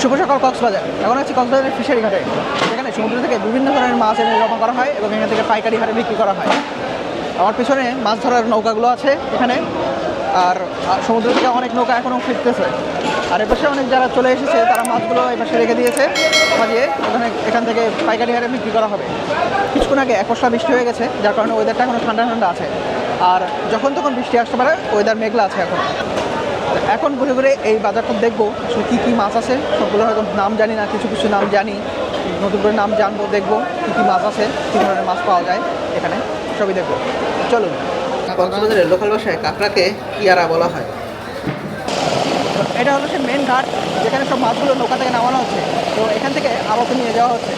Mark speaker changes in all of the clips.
Speaker 1: শুভ সকাল কক্সবাজার। এখন আছি কক্সবাজারের ফিশারি ঘাটে। যেখানে সমুদ্র থেকে বিভিন্ন ধরনের মাছ এনে জমা করা হয় এবং এখান থেকে পাইকারি হারে বিক্রি করা হয়। আমার পিছনে মাছ ধরার নৌকাগুলো আছে এখানে। আর সমুদ্র থেকে অনেক নৌকা এখনও ফিরতেছে। আর এপাশে অনেক যারা চলে এসেছে, তারা মাছগুলো এপাশে রেখে দিয়েছে। সাজিয়ে ওখানে এখান থেকে পাইকারি হারে বিক্রি করা হবে। কিছুক্ষণ আগে একশা বৃষ্টি হয়ে গেছে, যার কারণে ওয়েদারটা এখনও ঠান্ডা ঠান্ডা আছে। আর যখন তখন বৃষ্টি আসতে পারে ওয়েদার মেঘলা আছে এখন। এখন ঘুরে ঘুরে এই বাজারটা দেখব কী কী মাছ আছে সবগুলো হয়তো নাম জানি না কিছু কিছু নাম জানি। নতুন করে নাম জানব দেখব কী কী মাছ আছে কী ধরনের মাছ পাওয়া যায় এখানে সবই দেখব। চলুন। কক্সবাজারের লোকাল ভাষায় কাঁকড়াকে ইয়ারা বলা হয়। এটা হলো সে মেন ঘাট যেখানে সব মাছগুলো নৌকা থেকে নামানো হচ্ছে। তো এখান থেকে আড়তে নিয়ে যাওয়া হচ্ছে।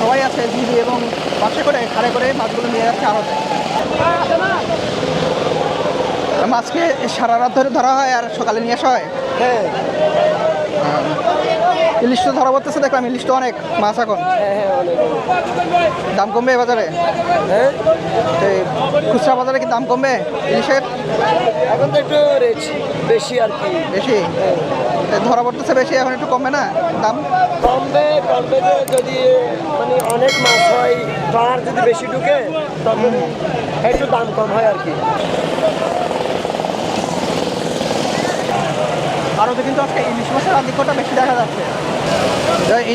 Speaker 1: সবাই আছে দিদি এবং বাসে করে খাড়ে করে মাছগুলো নিয়ে যাচ্ছে আড়তে মাছকে সারা রাত ধরে ধরা হয় আর সকালে নিয়ে আসা হয়।
Speaker 2: হ্যাঁ।
Speaker 1: ইলিশ তো ধরা পড়তেছে দেখলাম ইলিশ তো অনেক মাছ এখন।
Speaker 2: হ্যাঁ হ্যাঁ
Speaker 1: দাম কমবে বাজারে?
Speaker 2: হ্যাঁ?
Speaker 1: খুচরা বাজারে কি দাম কমবে? ইলিশের
Speaker 2: এখন তো একটু বেশি আর কি।
Speaker 1: বেশি? ধরা পড়তেছে বেশি এখন একটু কমবে না দাম?
Speaker 2: কমবে কমবে যদি মানে অনেক মাছ হয় ট্রলার যদি বেশি ঢুকে তখন একটু দাম কম হয় আর কি।
Speaker 1: আরও তো কিন্তু আজকে ইলিশ মাছের আধিক্যটা বেশি দেখা যাচ্ছে।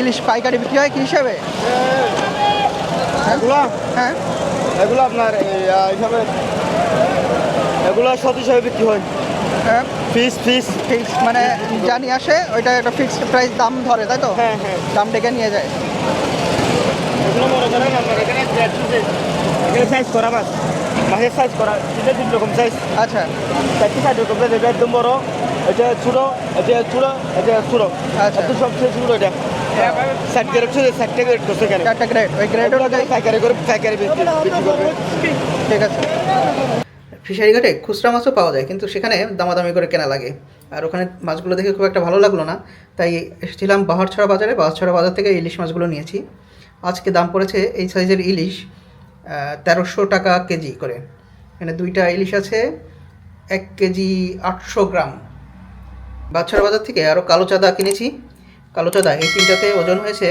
Speaker 1: ইলিশ পাইকারি বিক্রি হয় কি হিসাবে?
Speaker 2: এগুলো?
Speaker 1: হ্যাঁ?
Speaker 2: এগুলো আপনার এই, আহ, হিসাবে এগুলো সত হিসাবে বিক্রি হয়।
Speaker 1: হ্যাঁ?
Speaker 2: পিস পিস
Speaker 1: ফিক্স মানে জানি আসে ওইটা একটা ফিক্সড প্রাইস দাম ধরে তাই তো?
Speaker 2: হ্যাঁ হ্যাঁ।
Speaker 1: দাম ডেকে নিয়ে যায়।
Speaker 2: এগুলো মনে করেন আপনার এখানে এখানে সাইজ করা মাছ। মাছের সাইজ করা তিন রকম সাইজ
Speaker 1: আচ্ছা।
Speaker 2: চারটি রকম সাইজ এটা একদম বড়। এটা ছোটো এটা ছোটো এটা ছোটো
Speaker 1: আচ্ছা।
Speaker 2: একদম সবচেয়ে ছোটো এটা। ষাট গ্রেড ছিল ষাটটা গ্রেড করছে এখানে।
Speaker 1: চারটা গ্রেড ওই গ্রেড
Speaker 2: পাইকারি করে পাইকারি বিক্রি বিক্রি করবে।
Speaker 1: ঠিক আছে। ফিশারি ঘাটে খুচরা মাছও পাওয়া যায় কিন্তু সেখানে দামাদামি করে কেনা লাগে। আর ওখানে মাছগুলো দেখে খুব একটা ভালো লাগল না। তাই এসেছিলাম বাহারছড়া বাজারে। বাহারছড়া বাজার থেকে ইলিশ মাছগুলো নিয়েছি। আজকে দাম পড়েছে এই সাইজের ইলিশ তেরোশো টাকা কেজি করে। এখানে দুইটা ইলিশ আছে এক কেজি আটশো গ্রাম। বাচ্চারা বাজার থেকে আরও কালো চাঁদা কিনেছি। কালো চাঁদা এই তিনটাতে ওজন হয়েছে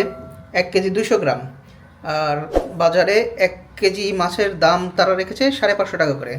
Speaker 1: এক কেজি দুশো গ্রাম। আর বাজারে এক কেজি মাছের দাম তারা রেখেছে সাড়ে পাঁচশো টাকা করে।